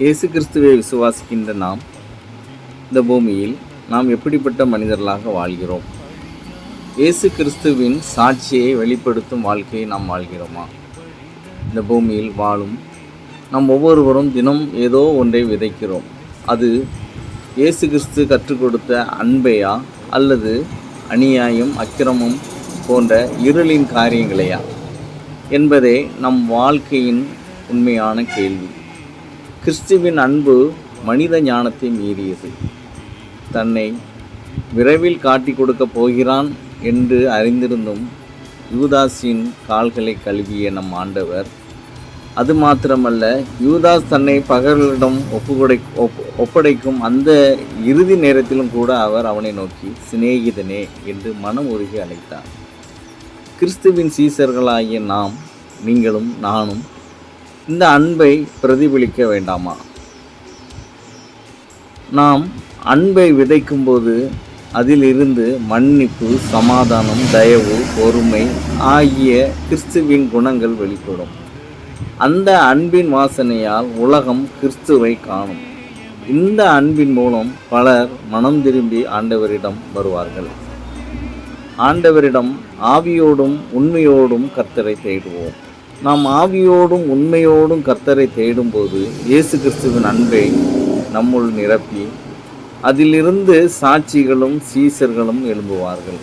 இயேசு கிறிஸ்துவை விசுவாசிக்கின்ற நாம் இந்த பூமியில் நாம் எப்படிப்பட்ட மனிதர்களாக வாழ்கிறோம்? இயேசு கிறிஸ்துவின் சாட்சியை வெளிப்படுத்தும் வாழ்க்கையை நாம் வாழ்கிறோமா? இந்த பூமியில் வாழும் நாம் ஒவ்வொருவரும் தினம் ஏதோ ஒன்றை விதைக்கிறோம். அது இயேசு கிறிஸ்து கற்றுக் கொடுத்த அன்பையா? அல்லது அநியாயம் அக்கிரமம் போன்ற இருளின் காரியங்களையா? என்பதே நம் வாழ்க்கையின் உண்மையான கேள்வி. கிறிஸ்துவின் அன்பு மனித ஞானத்தை மீறியது. தன்னை விரைவில் காட்டி கொடுக்கப் போகிறான் என்று அறிந்திருந்தும் யூதாஸின் கால்களை கழுவிய நம் ஆண்டவர் அது மாத்திரமல்ல யூதாஸ் தன்னை பகலிடம் ஒப்புக்கொடை ஒப்படைக்கும் அந்த இறுதி நேரத்திலும் கூட அவர் அவனை நோக்கி சிநேகிதனே என்று மனம் உருகி அழைத்தார். கிறிஸ்துவின் சீசர்களாகிய நாம் நீங்களும் நானும் இந்த அன்பை பிரதிபலிக்க வேண்டாமா? நாம் அன்பை விதைக்கும்போது அதிலிருந்து மன்னிப்பு சமாதானம் தயவு பொறுமை ஆகிய கிறிஸ்துவின் குணங்கள் வெளிப்படும். அந்த அன்பின் வாசனையால் உலகம் கிறிஸ்துவை காணும். இந்த அன்பின் மூலம் பலர் மனம் திரும்பி ஆண்டவரிடம் வருவார்கள். ஆண்டவரிடம் ஆவியோடும் உண்மையோடும் கர்த்தரை தேடுவோம். நாம் ஆவியோடும் உண்மையோடும் கர்த்தரை தேடும்போது இயேசு கிறிஸ்துவின் அன்பை நம்முள் நிரப்பி அதிலிருந்து சாட்சிகளும் சீசர்களும் எழும்புவார்கள்.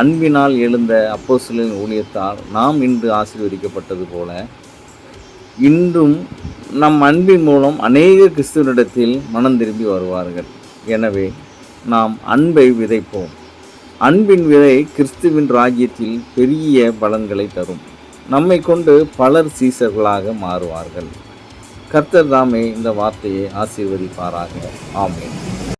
அன்பினால் எழுந்த அப்போசிலின் ஊழியத்தால் நாம் இன்று ஆசீர்வதிக்கப்பட்டது போல இன்றும் நம் அன்பின் மூலம் அநேக கிறிஸ்துவனிடத்தில் மனம் திரும்பி வருவார்கள். எனவே நாம் அன்பை விதைப்போம். அன்பின் விதை கிறிஸ்துவின் ராஜ்யத்தில் பெரிய பலன்களை தரும். நம்மை கொண்டு பலர் சீசர்களாக மாறுவார்கள். கர்த்தர் தாமே இந்த வார்த்தையை ஆசீர்வதிப்பாராக. ஆமேன்.